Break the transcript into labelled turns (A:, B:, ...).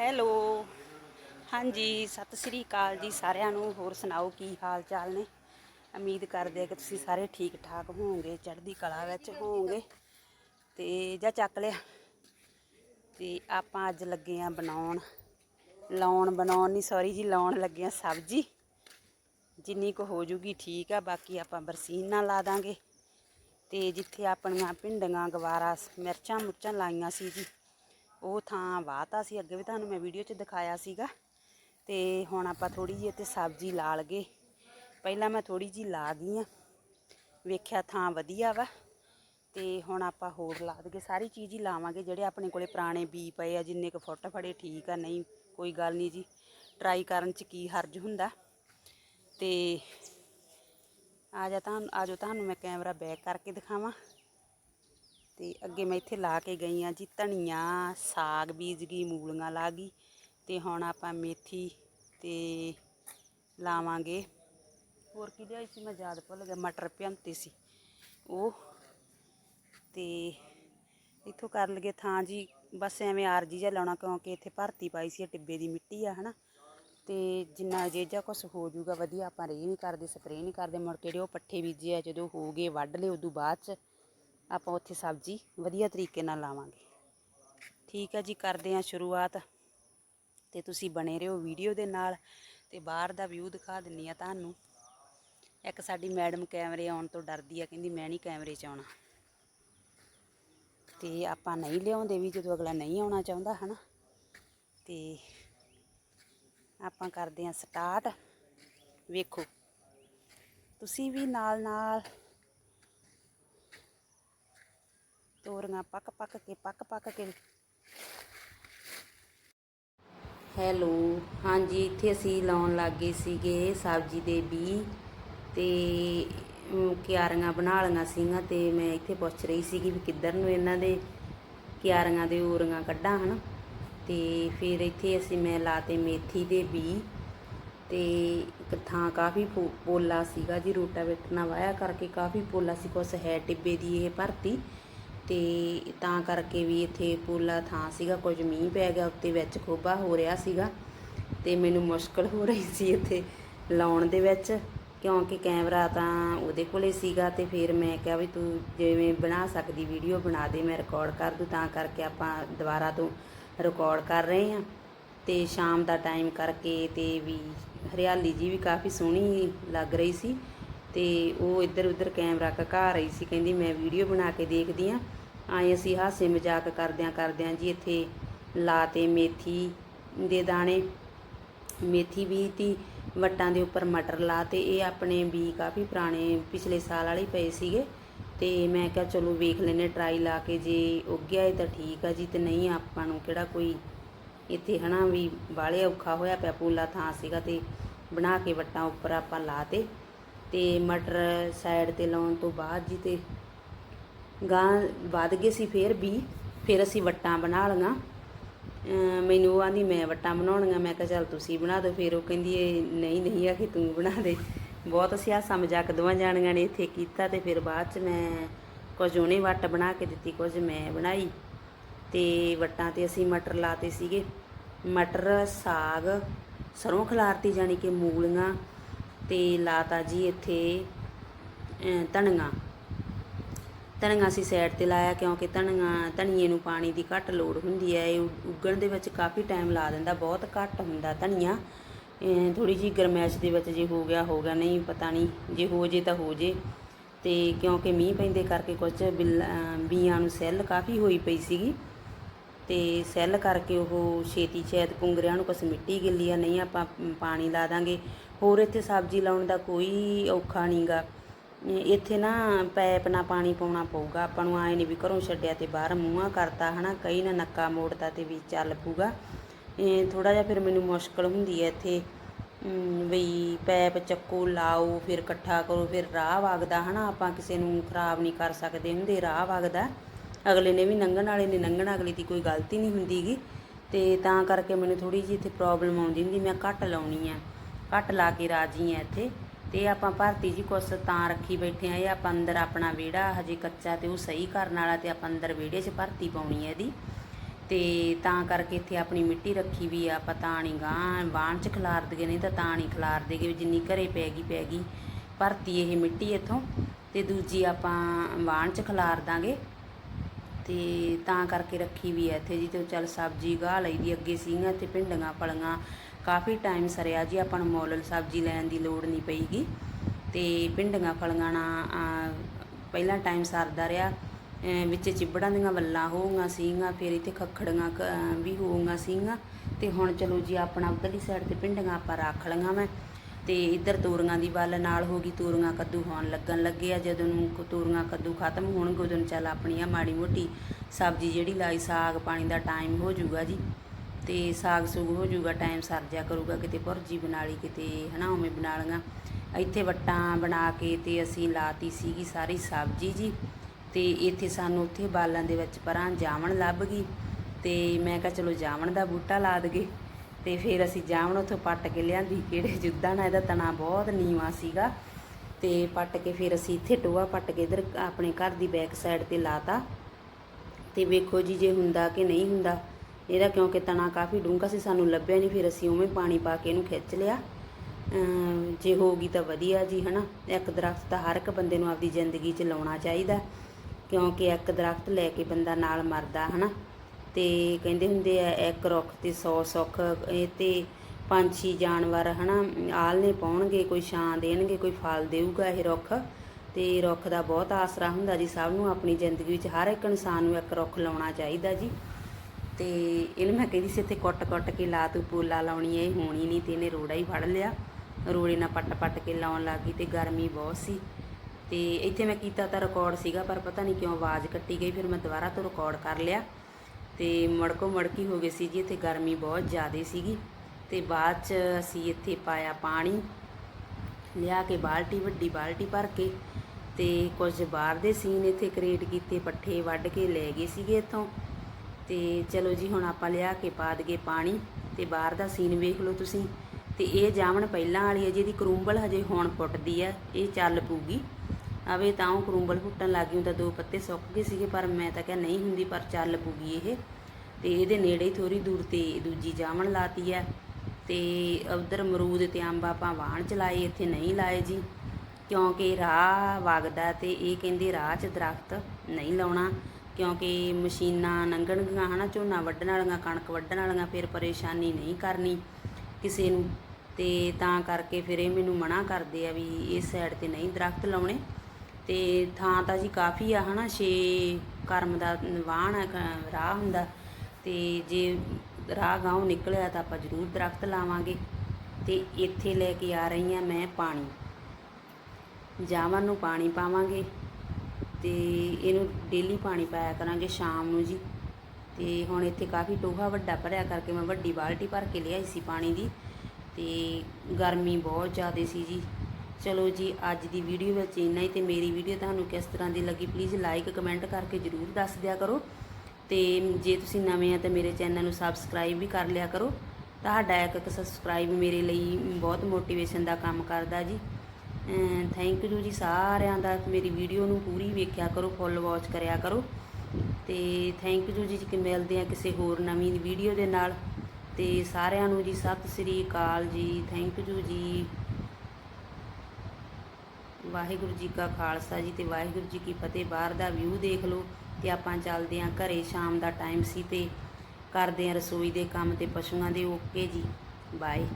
A: Hello. ਹਾਂਜੀ, ਸਤਿ ਸ੍ਰੀ ਅਕਾਲ ਜੀ ਸਾਰਿਆਂ ਨੂੰ। ਹੋਰ ਸੁਣਾਓ, ਕੀ ਹਾਲ ਚਾਲ ਨੇ? ਉਮੀਦ ਕਰਦੇ ਆ ਕਿ ਤੁਸੀਂ ਸਾਰੇ ਠੀਕ ਠਾਕ ਹੋਵੋਗੇ, ਚੜ੍ਹਦੀ ਕਲਾ ਵਿੱਚ ਹੋਵੋਗੇ। ਤੇ ਜਾਂ ਚੱਕ ਲਿਆ। ਤੇ ਆਪਾਂ ਅੱਜ ਲੱਗੇ ਆ ਬਣਾਉਣ। ਲਾਉਣ ਬਣਾਉਣ ਨਹੀਂ ਸੌਰੀ ਜੀ, ਲਾਉਣ ਲੱਗੇ ਆ ਸਬਜ਼ੀ। ਜਿੰਨੀ ਕੁ ਹੋ ਜੂਗੀ ਠੀਕ ਆ, ਬਾਕੀ ਆਪਾਂ ਬਰਸੀਨ ਨਾਲ ਲਾ ਦਾਂਗੇ। ਤੇ ਜਿੱਥੇ ਆਪਣੀਆਂ ਭਿੰਡੀਆਂ, ਗਵਾਰਾ ਮਿਰਚਾਂ ਮੁਰਚਾਂ ਲਾਈਆਂ ਸੀ ਜੀ ਉਹ ਥਾਂ ਵਾਹਤਾ ਸੀ, ਅੱਗੇ ਵੀ ਤੁਹਾਨੂੰ ਮੈਂ ਵੀਡੀਓ 'ਚ ਦਿਖਾਇਆ ਸੀਗਾ। ਤੇ ਹੁਣ ਆਪਾਂ ਥੋੜੀ ਜਿਹੀ ਇੱਥੇ ਸਬਜ਼ੀ ਲਾ ਲਗੇ ਪਹਿਲਾਂ ਮੈਂ ਥੋੜੀ ਜਿਹੀ ਲਾ ਗਈ ਆ ਵੇਖਿਆ ਥਾਂ ਵਧੀਆ ਵਾ। ਤੇ ਹੁਣ ਆਪਾਂ ਹੋਰ ਲਾ ਦਗੇ ਸਾਰੀ ਚੀਜ਼ ਹੀ ਲਾਵਾਂਗੇ ਜਿਹੜੇ ਆਪਣੇ ਕੋਲੇ ਪੁਰਾਣੇ ਬੀ ਪਏ ਆ, ਜਿੰਨੇ ਕੁ ਫੁੱਟ ਫੜੇ ਠੀਕ ਆ, ਨਹੀਂ, ਕੋਈ ਗੱਲ ਨਹੀਂ ਜੀ। ਟਰਾਈ ਕਰਨ 'ਚ ਕੀ ਹਰਜ ਹੁੰਦਾ। ਤੇ ਆ ਜਾ ਤਾਂ, ਆ ਜਾਓ, ਤੁਹਾਨੂੰ ਮੈਂ ਕੈਮਰਾ ਬੈਕ ਕਰਕੇ ਦਿਖਾਵਾਂ। ਤੇ ਅੱਗੇ ਮੈਂ ਇੱਥੇ ਲਾ ਕੇ ਗਈ ਆ ਜੀ ਧਨੀਆ, ਸਾਗ, ਬੀਜ ਗਈ, ਮੂਲੀਆਂ ਲਾ ਗਈ ਤੇ ਹੁਣ ਆਪਾਂ ਮੇਥੀ ਤੇ ਲਾਵਾਂਗੇ। ਹੋਰ ਕੀ ਲਿਆਈ ਸੀ ਮੈਂ ਯਾਦ ਭੁੱਲ ਗਿਆ, ਮਟਰ ਭਿੰਤੇ ਸੀ ਉਹ ਤੇ ਇੱਥੋਂ ਕਰ ਲਗੇ ਥਾਂ ਜੀ, ਬਸ ਐਵੇਂ ਆਰਜੀ ਜਿਹਾ ਲਾਉਣਾ ਕਿਉਂਕਿ ਇੱਥੇ ਭਰਤੀ ਪਾਈ ਸੀ ਟਿੱਬੇ ਦੀ ਮਿੱਟੀ ਆ, ਹਨਾ। ਤੇ ਜਿੰਨਾ ਜੇ ਜਾਂ ਕੁਛ ਹੋ ਜਾਊਗਾ ਵਧੀਆ, ਆਪਾਂ ਰੇ ਨਹੀਂ ਕਰਦੇ, ਸਪਰੇਅ ਨਹੀਂ ਕਰਦੇ, ਮੁੜ ਕੇ ਜਿਹੜੇ ਉਹ ਪੱਠੇ ਬੀਜੇ ਆ, ਜਦੋਂ ਹੋ ਗਏ ਵੱਢ ਲਏ, ਉਦੋਂ ਬਾਅਦ ਚ ਆਪਾਂ ਉੱਥੇ ਸਬਜ਼ੀ ਵਧੀਆ ਤਰੀਕੇ ਨਾਲ ਲਾਵਾਂਗੇ। ਠੀਕ ਹੈ ਜੀ, ਕਰਦੇ ਹਾਂ ਸ਼ੁਰੂਆਤ। ਤੇ ਤੁਸੀਂ ਬਣੇ ਰਹੋ ਵੀਡੀਓ ਦੇ ਨਾਲ ਤੇ ਬਾਹਰ ਦਾ ਵਿਊ ਦਿਖਾ ਦਿੰਨੀ ਆ ਤੁਹਾਨੂੰ। ਇੱਕ ਸਾਡੀ ਮੈਡਮ ਕੈਮਰੇ ਆਉਣ ਤੋਂ ਡਰਦੀ ਆ, ਕਹਿੰਦੀ ਮੈਂ ਨਹੀਂ ਕੈਮਰੇ 'ਚ ਆਉਣਾ। ਤੇ ਆਪਾਂ ਨਹੀਂ ਲਿਆਉਂਦੇ ਵੀ ਜਦੋਂ ਅਗਲਾ ਨਹੀਂ ਆਉਣਾ ਚਾਹੁੰਦਾ, ਹਨਾ? ਤੇ ਆਪਾਂ ਕਰਦੇ ਹਾਂ ਸਟਾਰਟ ਵੇਖੋ, ਤੁਸੀਂ ਵੀ ਨਾਲ ਨਾਲ ਤੋਰੀਆਂ ਪੱਕ ਪੱਕ ਕੇ ਪੱਕ ਪੱਕ ਕੇ ਹੈਲੋ ਹਾਂਜੀ, ਇੱਥੇ ਅਸੀਂ ਲਾਉਣ ਲੱਗੇ ਸੀਗੇ ਸਬਜ਼ੀ ਦੇ ਬੀ ਤੇ ਕਿਆਰੀਆਂ ਬਣਾ ਲਈਆਂ ਸੀਗੀਆਂ ਤੇ ਮੈਂ ਇੱਥੇ ਪੁੱਛ ਰਹੀ ਸੀਗੀ ਵੀ ਕਿੱਧਰ ਨੂੰ ਇਹਨਾਂ ਦੇ ਕਿਆਰੀਆਂ ਦੇ ਊਰੀਆਂ ਕੱਢਾਂ, ਹਨ? ਤੇ ਫਿਰ ਇੱਥੇ ਅਸੀਂ ਮੈਂ ਲਾਤੇ ਮੇਥੀ ਦੇ ਬੀ ਤੇ ਇੱਕ ਥਾਂ ਕਾਫੀ ਪੋ- ਪੋਲਾ ਸੀਗਾ ਜੀ, ਰੋਟਾ ਵੇਟਣਾ ਵਾਇਆ ਕਰਕੇ ਕਾਫੀ ਪੋਲਾ ਸੀ, ਕੁਛ ਹੈ ਟਿੱਬੇ ਦੀ ਇਹ ਭਰਤੀ। ਤੇ ਤਾਂ ਕਰਕੇ ਵੀ ਇੱਥੇ ਪੋਲਾ ਥਾਂ ਸੀਗਾ, ਕੁਝ ਮੀਂਹ ਪੈ ਗਿਆ, ਉੱਤੇ ਵਿੱਚ ਖੋਬਾ ਹੋ ਰਿਹਾ ਸੀਗਾ ਤੇ ਮੈਨੂੰ ਮੁਸ਼ਕਲ ਹੋ ਰਹੀ ਸੀ ਇੱਥੇ ਲਾਉਣ ਦੇ ਵਿੱਚ, ਕਿਉਂਕਿ ਕੈਮਰਾ ਤਾਂ ਉਹਦੇ ਕੋਲੇ ਸੀਗਾ ਤੇ ਫਿਰ ਮੈਂ ਕਿਹਾ ਵੀ ਤੂੰ ਜਿਵੇਂ ਬਣਾ ਸਕਦੀ, ਵੀਡੀਓ ਬਣਾ ਦੇ, ਮੈਂ ਰਿਕਾਰਡ ਕਰ ਦੂੰ, ਤਾਂ ਕਰਕੇ ਆਪਾਂ ਦੁਬਾਰਾ ਤੋਂ ਰਿਕਾਰਡ ਕਰ ਰਹੇ ਹਾਂ। ਤੇ ਸ਼ਾਮ ਦਾ ਟਾਈਮ ਕਰਕੇ ਤੇ ਵੀ ਹਰਿਆਲੀ ਜੀ ਵੀ ਕਾਫੀ ਸੋਹਣੀ ਲੱਗ ਰਹੀ ਸੀ। ਤੇ ਉਹ ਇੱਧਰ ਉੱਧਰ ਕੈਮਰਾ ਕਕਾ ਰਹੀ ਸੀ, ਕਹਿੰਦੀ ਮੈਂ ਵੀਡੀਓ ਬਣਾ ਕੇ ਦੇਖਦੀ ਆ। ਆਏ ਅਸੀਂ ਹਾਸੇ ਮਜ਼ਾਕ ਕਰਦਿਆਂ ਕਰਦਿਆਂ ਜੀ ਇੱਥੇ ਲਾਤੇ ਮੇਥੀ ਦੇ ਦਾਣੇ। ਮੇਥੀ ਵੀ ਤੀ ਵਟਾਂ ਦੇ ਉੱਪਰ ਮਟਰ ਲਾ ਤੇ ਇਹ ਆਪਣੇ ਬੀ ਕਾਫੀ ਪੁਰਾਣੇ ਪਿਛਲੇ ਸਾਲ ਵਾਲੇ ਪਏ ਸੀਗੇ। ਤੇ ਮੈਂ ਕਿਹਾ ਚਲੋ ਵੇਖ ਲੈਨੇ ਟਰਾਈ ਲਾ ਕੇ ਜੇ ਉੱਗਿਆ ਇਹ ਤਾਂ ਠੀਕ ਆ ਜੀ, ਤੇ ਨਹੀਂ ਆਪਾਂ ਨੂੰ ਕਿਹੜਾ ਕੋਈ ਇੱਥੇ ਹਨਾ ਵੀ ਬਾਲੇ ਔਖਾ ਹੋਇਆ ਪਿਆ ਪੂਲਾ ਥਾਂ ਸੀਗਾ ਤੇ ਬਣਾ ਕੇ ਵਟਾਂ ਉੱਪਰ ਆਪਾਂ ਲਾਤੇ ਤੇ ਮਟਰ ਸਾਈਡ ਤੇ ਲਾਉਣ ਤੋਂ ਬਾਅਦ ਜੀ ਤੇ ਗਾਂ ਵੱਧ ਗਏ ਸੀ ਫੇਰ ਵੀ ਫਿਰ ਅਸੀਂ ਵਟਾਂ ਬਣਾ ਲਈਆਂ। ਮੈਨੂੰ ਉਹ ਆਂਦੀ ਮੈਂ ਵਟਾਂ ਬਣਾਉਣੀਆਂ। ਮੈਂ ਕਿਹਾ, ਚੱਲ ਤੁਸੀਂ ਬਣਾ ਦਿਓ। ਫਿਰ ਉਹ ਕਹਿੰਦੀ, ਇਹ ਨਹੀਂ ਨਹੀਂ ਆ ਤੂੰ ਬਣਾ ਦੇ। ਬਹੁਤ ਅਸੀਂ ਹਾਸਾ ਮਜ਼ਾਕ ਦੋਵਾਂ ਜਾਣੀਆਂ ਨੇ ਇੱਥੇ ਕੀਤਾ ਤੇ ਫਿਰ ਬਾਅਦ ਚ ਮੈਂ ਕੁਝ ਉਹਨੇ ਵੱਟ ਬਣਾ ਕੇ ਦਿੱਤੀ, ਕੁਝ ਮੈਂ ਬਣਾਈ। ਤੇ ਵਟਾਂ ਤੇ ਅਸੀਂ ਮਟਰ ਲਾਤੇ ਸੀਗੇ। ਮਟਰ, ਸਾਗ, ਸਰੋਂ ਖਲਾਰਤੀ ਜਾਣੀ ਕਿ ਮੂਲੀਆਂ ਤੇ ਲਾਤਾ ਜੀ ਇੱਥੇ ਅਮ, ਧਨੀਆ ਅਸੀਂ ਸਾਈਡ ਤੇ ਲਾਇਆ ਕਿਉਂਕਿ ਧਨੀਆ ਧਨੀਏ ਨੂੰ ਪਾਣੀ ਦੀ ਘੱਟ ਲੋੜ ਹੁੰਦੀ ਹੈ। ਇਹ ਉ- ਉੱਗਣ ਦੇ ਵਿੱਚ ਕਾਫੀ ਟਾਈਮ ਲਾ ਦਿੰਦਾ ਬਹੁਤ ਘੱਟ ਹੁੰਦਾ ਧਨੀਆ ਥੋੜੀ ਜੀ ਗਰਮੈਸ਼ ਦੇ ਵਿੱਚ ਜੇ ਹੋ ਗਿਆ ਹੋ ਗਿਆ ਨਹੀਂ ਪਤਾ ਨਹੀਂ ਜੇ ਹੋ ਜੇ ਤਾਂ ਹੋ ਜੇ। ਤੇ ਕਿਉਂਕਿ ਮੀਂਹ ਪੈਂਦੇ ਕਰਕੇ ਕੁਝ ਬਿੱਲ- ਬੀਆਂ ਨੂੰ ਸੈੱਲ ਕਾਫੀ ਹੋਈ ਪਈ ਸੀਗੀ। ਤੇ ਸੈੱਲ ਕਰਕੇ ਉਹ ਛੇਤੀ ਛੇਤ ਪੁੰਗਰਿਆਂ ਨੂੰ ਕੁਛ ਮਿੱਟੀ ਗਿੱਲੀ ਆ ਨਹੀਂ ਆਪਾਂ ਪਾਣੀ ਲਾ ਦਾਂਗੇ। ਹੋਰ ਇੱਥੇ ਸਬਜ਼ੀ ਲਾਉਣ ਦਾ ਕੋਈ ਔਖਾ ਨਹੀਂਗਾ। ਇੱਥੇ ਨਾ ਪੈਪ ਨਾਲ ਪਾਣੀ ਪਾਉਣਾ ਪਊਗਾ। ਆਪਾਂ ਨੂੰ ਆਏ ਨਹੀਂ ਵੀ ਘਰੋਂ ਛੱਡਿਆ ਤੇ ਬਾਹਰ ਮੂੰਹਾਂ ਕਰਤਾ ਹਨਾ ਕਈ ਨਾ ਨੱਕਾ ਮੋੜਤਾ ਤੇ ਵੀ ਚੱਲ ਪੂਗਾ ਥੋੜਾ ਜਿਹਾ ਫਿਰ ਮੈਨੂੰ ਮੁਸ਼ਕਲ ਹੁੰਦੀ ਹੈ ਇੱਥੇ। ਅਮ, ਵੀ ਪੈਪ ਚੱਕੋ ਲਾਓ ਫਿਰ ਇਕੱਠਾ ਕਰੋ ਫਿਰ ਰਾਹ ਵਗਦਾ ਹਨਾ। ਆਪਾਂ ਕਿਸੇ ਨੂੰ ਖਰਾਬ ਨਹੀਂ ਕਰ ਸਕਦੇ ਹੁੰਦੇ ਰਾਹ ਵਗਦਾ। ਅਗਲੇ ਨੇ ਵੀ ਲੰਘਣ ਵਾਲੇ ਨੇ ਲੰਘਣਾ ਅਗਲੇ ਦੀ ਕੋਈ ਗਲਤੀ ਨਹੀਂ ਹੁੰਦੀਗੀ। ਤੇ ਤਾਂ ਕਰਕੇ ਮੈਨੂੰ ਥੋੜੀ ਜਿਹੀ ਇੱਥੇ ਪ੍ਰੋਬਲਮ ਆਉਂਦੀ ਹੁੰਦੀ ਮੈਂ ਘੱਟ ਲਾਉਣੀ ਆ। ਘੱਟ ਲਾ ਕੇ ਰਾਜੀ ਆ ਇੱਥੇ। ਤੇ ਆਪਾਂ ਭਰਤੀ ਜੀ ਕੁਛ ਤਾਂ ਰੱਖੀ ਬੈਠੇ ਆ, ਇਹ ਆਪਾਂ ਅੰਦਰ ਆਪਣਾ ਵਿਹੜਾ ਹਜੇ ਕੱਚਾ ਤੇ ਉਹ ਸਹੀ ਕਰਨ ਵਾਲਾ ਤੇ ਆਪਾਂ ਅੰਦਰ ਵਿਹੜੇ 'ਚ ਭਰਤੀ ਪਾਉਣੀ ਹੈ ਇਹਦੀ। ਤੇ ਤਾਂ ਕਰਕੇ ਇੱਥੇ ਆਪਣੀ ਮਿੱਟੀ ਰੱਖੀ ਵੀ ਆ ਤਾਂ ਨਹੀਂ ਗਾਂ ਵਾਣ ਚ ਖਿਲਾਰ ਦਗੇ, ਨਹੀਂ ਤਾਂ ਤਾਂ ਨਹੀਂ ਖਿਲਾਰ ਦੇਗੇ ਵੀ ਜਿੰਨੀ ਘਰੇ ਪੈ ਗਈ ਪੈ ਗਈ। ਭਰਤੀ ਇਹ ਮਿੱਟੀ ਇੱਥੋਂ। ਤੇ ਦੂਜੀ ਆਪਾਂ ਵਾਣ ਚ ਖਿਲਾਰ ਦਾਂਗੇ। ਤੇ ਤਾਂ ਕਰਕੇ ਰੱਖੀ ਵੀ ਐ ਇੱਥੇ ਜੀ ਤੇ ਚੱਲ ਸਬਜ਼ੀ ਗਾਹ ਲਈ ਦੀ ਅੱਗੇ ਸੀਗੀਆਂ ਇੱਥੇ ਭਿੰਡੀਆਂ, ਫਲੀਆਂ ਕਾਫੀ ਟਾਈਮ ਸਰਿਆ ਜੀ, ਆਪਾਂ ਨੂੰ ਮੁੱਲ ਸਬਜ਼ੀ ਲੈਣ ਦੀ ਲੋੜ ਨਹੀਂ ਪਈਗੀ। ਤੇ ਭਿੰਡੀਆਂ, ਫਲੀਆਂ ਨਾਲ ਪਹਿਲਾਂ ਟਾਈਮ ਸਰਦਾ ਰਿਹਾ। ਵਿੱਚ ਚਿਬੜਾਂ ਦੀਆਂ ਵੱਲਾਂ ਹੋਊਗਾ ਸੀਗੀਆਂ, ਫਿਰ ਇੱਥੇ ਖੱਖੜੀਆਂ, ਕ- ਵੀ ਹੋਊਗਾ ਸੀਗੀਆਂ। ਤੇ ਹੁਣ ਚਲੋ ਜੀ, ਆਪਣਾ ਉਧਰਲੀ ਸਾਈਡ ਤੇ ਭਿੰਡੀਆਂ ਆਪਾਂ ਰੱਖ ਲਈਆਂ ਮੈਂ ਤੇ ਇੱਧਰ ਤੋਰੀਆਂ ਦੀ ਵੱਲ ਨਾਲ ਹੋ ਗਈ ਤੋਰੀਆਂ ਕੱਦੂ ਹੋਣ ਲੱਗਣ ਲੱਗੇ ਆ। ਜਦੋਂ ਨੂੰ ਕ- ਤੋਰੀਆਂ ਕੱਦੂ ਖਤਮ ਹੋਣਗੇ, ਉਦੋਂ ਨੂੰ ਚੱਲ ਆਪਣੀ ਆ ਮਾੜੀ ਮੋਟੀ ਸਬਜ਼ੀ ਜਿਹੜੀ ਲਾਈ, ਸਾਗ ਪਾਣੀ ਦਾ ਟਾਈਮ ਹੋ ਜਾਊਗਾ ਜੀ। ਤੇ ਸਾਗ ਸੁਗ ਹੋ ਜਾਊਗਾ ਟਾਈਮ ਸਰ ਜਾ ਕਰੂਗਾ, ਕਿਤੇ ਭੁਰਜੀ ਬਣਾ ਲਈ, ਕਿਤੇ ਹਨਾ, ਉਵੇਂ ਬਣਾ ਲਈਆਂ। ਇੱਥੇ ਵੱਟਾਂ ਬਣਾ ਕੇ ਤੇ ਅਸੀਂ ਲਾਤੀ ਸੀਗੀ ਸਾਰੀ ਸਬਜ਼ੀ ਜੀ। ਤੇ ਇੱਥੇ ਸਾਨੂੰ ਉੱਥੇ ਬਾਲਾਂ ਦੇ ਵਿੱਚ ਪਰਾਂ ਜਾਵਣ ਲੱਭ ਗਈ। ਤੇ ਮੈਂ ਕਿਹਾ, ਚਲੋ ਜਾਮਣ ਦਾ ਬੂਟਾ ਲਾ ਦਗੇ ਤੇ ਫਿਰ ਅਸੀਂ ਜਾਮਣ ਉੱਥੋਂ ਪੱਟ ਕੇ ਲਿਆਂਦੀ, ਕਿਹੜੇ ਜੁੱਦਾਂ ਨਾਲ, ਇਹਦਾ ਤਣਾ ਬਹੁਤ ਨੀਵਾ ਸੀਗਾ। ਤੇ ਪੱਟ ਕੇ ਫਿਰ ਅਸੀਂ ਇੱਥੇ ਟੋਆ ਪੱਟ ਕੇ ਇਧਰ ਆਪਣੇ ਘਰ ਦੀ ਬੈਕ ਸਾਈਡ ਤੇ ਲਾਤਾ। ਤੇ ਵੇਖੋ ਜੀ, ਜੇ ਹੁੰਦਾ ਕਿ ਨਹੀਂ ਹੁੰਦਾ ਇਹਦਾ ਕਿਉਂਕਿ ਤਣਾ ਕਾਫੀ ਡੂੰਘਾ ਸੀ, ਸਾਨੂੰ ਲੱਭਿਆ ਨਹੀਂ, ਫਿਰ ਅਸੀਂ ਉਵੇਂ ਪਾਣੀ ਪਾ ਕੇ ਇਹਨੂੰ ਖਿੱਚ ਲਿਆ। ਅਮ ਜੇ ਹੋਗੀ ਤਾਂ ਵਧੀਆ ਜੀ, ਹਨਾ? ਇੱਕ ਦਰਖਤ ਤਾਂ ਹਰ ਇੱਕ ਬੰਦੇ ਨੂੰ ਆਪਦੀ ਜ਼ਿੰਦਗੀ 'ਚ ਲਾਉਣਾ ਚਾਹੀਦਾ, ਕਿਉਂਕਿ ਇੱਕ ਦਰਖਤ ਲੈ ਕੇ ਬੰਦਾ ਨਾਲ ਮਰਦਾ, ਹਨਾ? ਤੇ ਕਹਿੰਦੇ ਹੁੰਦੇ ਆ, ਇੱਕ ਰੁੱਖ ਤੇ 100 ਸੁੱਖ, ਇਹ ਤੇ ਪੰਛੀ ਜਾਨਵਰ, ਹਨਾ? ਆਲਣੇ ਪਾਉਣਗੇ, ਕੋਈ ਛਾਂ ਦੇਣਗੇ, ਕੋਈ ਫਲ ਦੇਊਗਾ ਇਹ ਰੁੱਖ। ਤੇ ਰੁੱਖ ਦਾ ਬਹੁਤ ਆਸਰਾ ਹੁੰਦਾ ਜੀ, ਸਭ ਨੂੰ ਆਪਣੀ ਜ਼ਿੰਦਗੀ ਵਿੱਚ ਹਰ ਇੱਕ ਇਨਸਾਨ ਨੂੰ ਇੱਕ ਰੁੱਖ ਲਾਉਣਾ ਚਾਹੀਦਾ ਜੀ। ਤੇ ਇਹਨੂੰ ਮੈਂ ਕਹਿੰਦੀ ਸੀ, ਇੱਥੇ ਕੁੱਟ-ਕੁੱਟ ਕੇ ਲਾ ਤੂੰ, ਪੋਲਾ ਲਾਉਣੀ ਇਹ ਹੋਣੀ ਨਹੀਂ ਤੇ ਇਹਨੇ ਰੋੜਾ ਹੀ ਫੜ ਲਿਆ। ਰੋੜੇ ਨਾਲ ਪੱਟ-ਪੱਟ ਕੇ ਲਾਉਣ ਲੱਗ ਗਈ ਤੇ ਗਰਮੀ ਬਹੁਤ ਸੀ। ਤੇ ਇੱਥੇ ਮੈਂ ਕੀਤਾ ਤਾਂ ਰਿਕਾਰਡ ਸੀਗਾ, ਪਰ ਪਤਾ ਨਹੀਂ ਕਿਉਂ ਆਵਾਜ਼ ਕੱਟੀ ਗਈ, ਫਿਰ ਮੈਂ ਦੁਬਾਰਾ ਤੋਂ ਰਿਕਾਰਡ ਕਰ ਲਿਆ। ਤੇ ਮੜਕੋ ਮੜਕੀ ਹੋ ਗਈ ਸੀ ਜੀ, ਇੱਥੇ ਗਰਮੀ ਬਹੁਤ ਜ਼ਿਆਦਾ ਸੀਗੀ। ਤੇ ਬਾਅਦ ਚ ਅਸੀਂ ਇੱਥੇ ਪਾਇਆ ਪਾਣੀ, ਲਿਆ ਕੇ ਬਾਲਟੀ, ਵੱਡੀ ਬਾਲਟੀ ਭਰ ਕੇ। ਤੇ ਕੁਝ ਬਾਹਰ ਦੇ ਸੀਨ ਇੱਥੇ ਕ੍ਰੀਏਟ ਕੀਤੇ, ਪੱਠੇ ਵੱਢ ਕੇ ਲੈ ਗਏ ਸੀਗੇ ਇੱਥੋਂ। ਤੇ ਚਲੋ ਜੀ, ਹੁਣ ਆਪਾਂ ਲਿਆ ਕੇ ਪਾ ਦਗੇ ਪਾਣੀ ਤੇ ਬਾਹਰ ਦਾ ਸੀਨ ਵੇਖ ਲਓ ਤੁਸੀਂ। ਤੇ ਇਹ ਜਾਮਣ ਪਹਿਲਾਂ ਵਾਲੀ ਹੈ, ਜਿਹਦੀ ਕਰੂੰਬਲ ਹਜੇ ਹੁਣ ਫੁੱਟਦੀ ਹੈ ਇਹ ਚੱਲ ਪੂਗੀ ਆਵੇ ਤਾਂ ਉਹ ਕਰੂੰਬਲ ਫੁੱਟਣ ਲੱਗ ਗਈ ਤਾਂ ਦੋ ਪੱਤੇ ਸੁੱਕ ਗਏ ਸੀਗੇ, ਪਰ ਮੈਂ ਤਾਂ ਕਿਹਾ ਨਹੀਂ ਹੁੰਦੀ, ਪਰ ਚੱਲ ਪੂਗੀ ਇਹ। ਤੇ ਇਹਦੇ ਨੇੜੇ ਹੀ ਥੋੜੀ ਦੂਰ ਤੇ ਦੂਜੀ ਜਾਮਣ ਲਾਤੀ ਹੈ ਤੇ ਉਧਰ ਮਰੂਦ ਤੇ ਅੰਬ ਆਪਾਂ ਵਾਹਣ ਚਲਾਏ ਇੱਥੇ ਨਹੀਂ ਲਾਏ ਜੀ, ਕਿਉਂਕਿ ਰਾਹ ਵਗਦਾ ਤੇ ਇਹ ਕਹਿੰਦੇ ਰਾਹ 'ਚ ਦਰਖਤ ਨਹੀਂ ਲਾਉਣਾ। ਕਿਉਂਕਿ ਮਸ਼ੀਨਾਂ ਲੰਘਣਗੀਆਂ ਹਨਾ, ਝੋਨਾ ਵੱਢਣ ਵਾਲੀਆਂ, ਕਣਕ ਵੱਢਣ ਵਾਲੀਆਂ, ਫਿਰ ਪਰੇਸ਼ਾਨੀ ਨਹੀਂ ਕਰਨੀ ਕਿਸੇ ਨੂੰ। ਤੇ ਤਾਂ ਕਰਕੇ ਫਿਰ ਇਹ ਮੈਨੂੰ ਮਨਾ ਕਰਦੇ ਆ ਵੀ ਇਸ ਸਾਈਡ ਤੇ ਨਹੀਂ ਦਰਖਤ ਲਾਉਣੇ। ਤੇ ਥਾਂ ਤਾਂ ਜੀ ਕਾਫੀ ਆ ਹਨਾ, ਛੇ ਕਰਮ ਦਾ ਵਾਹਣ ਆ ਕ- ਰਾਹ ਹੁੰਦਾ। ਤੇ ਜੇ ਰਾਹ ਗਾਉਂ ਨਿਕਲਿਆ ਤਾਂ ਆਪਾਂ ਜ਼ਰੂਰ ਦਰਖਤ ਲਾਵਾਂਗੇ। ਤੇ ਇੱਥੇ ਲੈ ਕੇ ਆ ਰਹੀ ਆ ਮੈਂ ਪਾਣੀ। ਜਾਮਨ ਨੂੰ ਪਾਣੀ ਪਾਵਾਂਗੇ। ਤੇ ਇਹਨੂੰ ਡੇਲੀ ਪਾਣੀ ਪਾਇਆ ਕਰਾਂਗੇ ਸ਼ਾਮ ਨੂੰ ਜੀ। ਤੇ ਹੁਣ ਇੱਥੇ ਕਾਫੀ ਟੋਹਾ ਵੱਡਾ ਭਰਿਆ ਕਰਕੇ ਮੈਂ ਵੱਡੀ ਬਾਲਟੀ ਭਰ ਕੇ ਲਿਆਈ ਸੀ ਪਾਣੀ ਦੀ। ਤੇ ਗਰਮੀ ਬਹੁਤ ਜ਼ਿਆਦਾ ਸੀ ਜੀ। ਚਲੋ ਜੀ, ਅੱਜ ਦੀ ਵੀਡੀਓ ਵਿੱਚ ਇੰਨਾ ਹੀ ਤੇ ਮੇਰੀ ਵੀਡੀਓ ਤੁਹਾਨੂੰ ਕਿਸ ਤਰ੍ਹਾਂ ਦੀ ਲੱਗੀ ਪਲੀਜ਼ ਲਾਈਕ ਕਮੈਂਟ ਕਰਕੇ ਜਰੂਰ ਦੱਸ ਦਿਆ ਕਰੋ। ਤੇ ਜੇ ਤੁਸੀਂ ਨਵੇਂ ਆ ਤਾਂ ਮੇਰੇ ਚੈਨਲ ਨੂੰ ਸਬਸਕ੍ਰਾਈਬ ਵੀ ਕਰ ਲਿਆ ਕਰੋ। ਤੁਹਾਡਾ ਇੱਕ ਇੱਕ ਸਬਸਕ੍ਰਾਈਬ ਮੇਰੇ ਲਈ ਬਹੁਤ ਮੋਟੀਵੇਸ਼ਨ ਦਾ ਕੰਮ ਕਰਦਾ ਜੀ। ਥੈਂਕ ਯੂ ਜੀ ਸਾਰਿਆਂ ਦਾ। ਮੇਰੀ ਵੀਡੀਓ ਨੂੰ ਪੂਰੀ ਵੇਖਿਆ ਕਰੋ ਫੁੱਲ ਵਾਚ ਕਰਿਆ ਕਰੋ। ਤੇ ਥੈਂਕ ਯੂ ਜੀ ਕਿ ਮਿਲਦੇ ਆ ਕਿਸੇ ਹੋਰ ਨਵੀਂ ਵੀਡੀਓ ਦੇ ਨਾਲ। ਤੇ ਸਾਰਿਆਂ ਨੂੰ ਜੀ ਸਤਿ ਸ੍ਰੀ ਅਕਾਲ ਜੀ। ਥੈਂਕ ਯੂ ਜੀ। ਵਾਹਿਗੁਰੂ ਜੀ ਕਾ ਖਾਲਸਾ ਜੀ ਤੇ ਵਾਹਿਗੁਰੂ ਜੀ ਕੀ ਫਤਿਹ। ਬਾਹਰ ਦਾ ਵਿਊ ਦੇਖ ਲਓ ਤੇ ਆਪਾਂ ਚੱਲਦੇ ਆਂ ਘਰੇ ਸ਼ਾਮ ਦਾ ਟਾਈਮ ਸੀ ਤੇ ਕਰਦੇ ਆਂ ਰਸੋਈ ਦੇ ਕੰਮ ਤੇ ਪਸ਼ੂਆਂ ਦੇ ਓਕੇ ਜੀ। ਬਾਏ